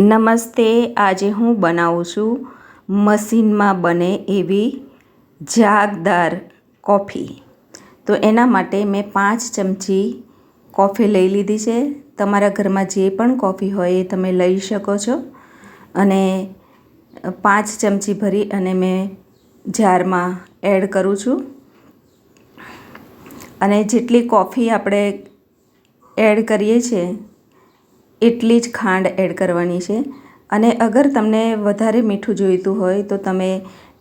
નમસ્તે, આજે હું બનાવું છું મશીનમાં બને એવી જાગદાર કોફી. તો એના માટે મેં પાંચ ચમચી કોફી લઈ લીધી છે. તમારા ઘરમાં જે પણ કોફી હોય એ તમે લઈ શકો છો. અને પાંચ ચમચી ભરી અને મેં જારમાં એડ કરું છું. અને જેટલી કોફી આપણે એડ કરીએ છીએ એટલી જ ખાંડ એડ કરવાની છે. અને અગર તમને વધારે મીઠું જોઈતું હોય તો તમે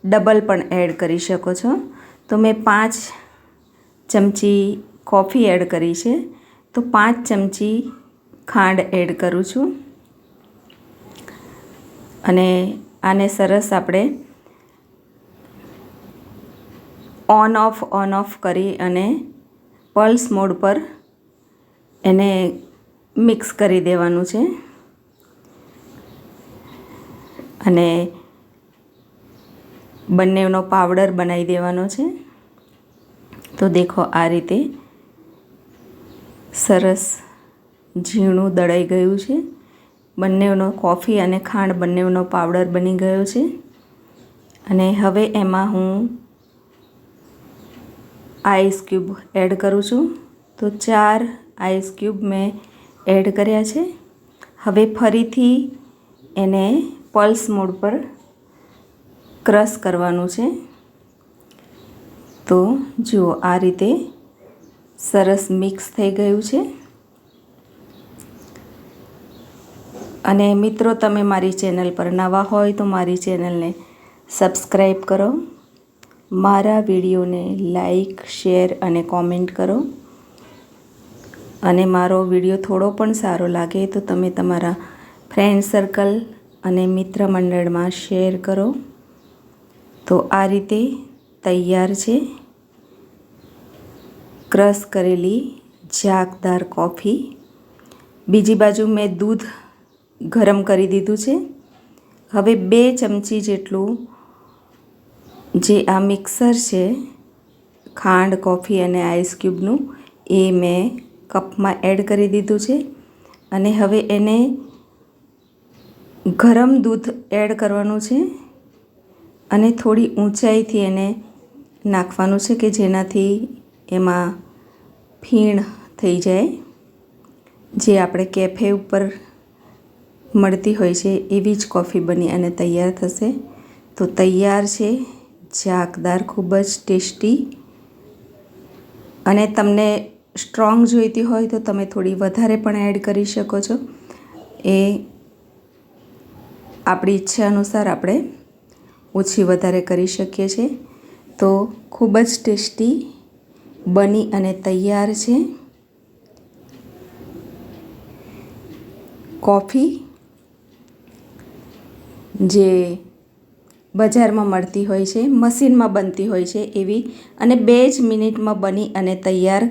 ડબલ પણ એડ કરી શકો છો. તો મેં પાંચ ચમચી કોફી એડ કરી છે. તો પાંચ ચમચી ખાંડ એડ કરું છું. અને આને સરસ આપણે ઓન ઓફ ઓન ઓફ કરી અને પલ્સ મોડ પર એને મિક્સ કરી દેવાનું છે. અને બંનેનો પાવડર બનાવી દેવાનો છે. તો દેખો આ રીતે સરસ ઝીણું દળાઈ ગયું છે. બંનેનો કોફી અને ખાંડ બંનેનો પાવડર બની ગયો છે. અને હવે એમાં હું આઈસ ક્યુબ એડ કરું છું. તો ચાર આઈસ ક્યુબ મેં એડ કર્યા છે. હવે ફરીથી એને પલ્સ મોડ પર ક્રશ કરવાનું છે. તો જુઓ, આ રીતે સરસ મિક્સ થઈ ગયું છે. અને મિત્રો, તમે મારી ચેનલ પર નવા હોય તો મારી ચેનલને સબસ્ક્રાઈબ કરો. મારા વિડીયોને લાઈક શેર અને કોમેન્ટ કરો. અને મારો વીડિયો થોડો પણ સારો લાગે તો તમે તમારા ફ્રેન્ડ સર્કલ અને મિત્ર મંડળમાં શેર કરો. તો આ રીતે તૈયાર છે. ક્રશ કરેલી ઝાકદાર કોફી બીજી બાજુ મેં દૂધ ગરમ કરી દીધું છે. હવે બે ચમચી જેટલું જે આ મિક્સર છે, ખાંડ કોફી અને આઈસ ક્યુબનું એ મેં કપમાં એડ કરી દીધું છે અને હવે એને ગરમ દૂધ એડ કરવાનું છે અને થોડી ઊંચાઈથી એને નાખવાનું છે કે જેનાથી એમાં ફીણ થઈ જાય, જે આપણે કેફે ઉપર મળતી હોય છે એવી જ કોફી બની અને તૈયાર થશે. તો તૈયાર છે, જાકદાર, ખૂબ જ ટેસ્ટી. અને તમને સ્ટ્રોંગ જોઈતી હોય તો તમે થોડી વધારે પણ એડ કરી શકો છો. એ આપણી ઈચ્છા અનુસાર આપણે ઓછી વધારે કરી શકીએ છીએ. તો ખૂબ જ ટેસ્ટી, બની અને તૈયાર છે. કોફી જે બજારમાં મળતી હોય છે, મશીનમાં બનતી હોય છે એવી અને બે જ મિનિટમાં બની અને તૈયાર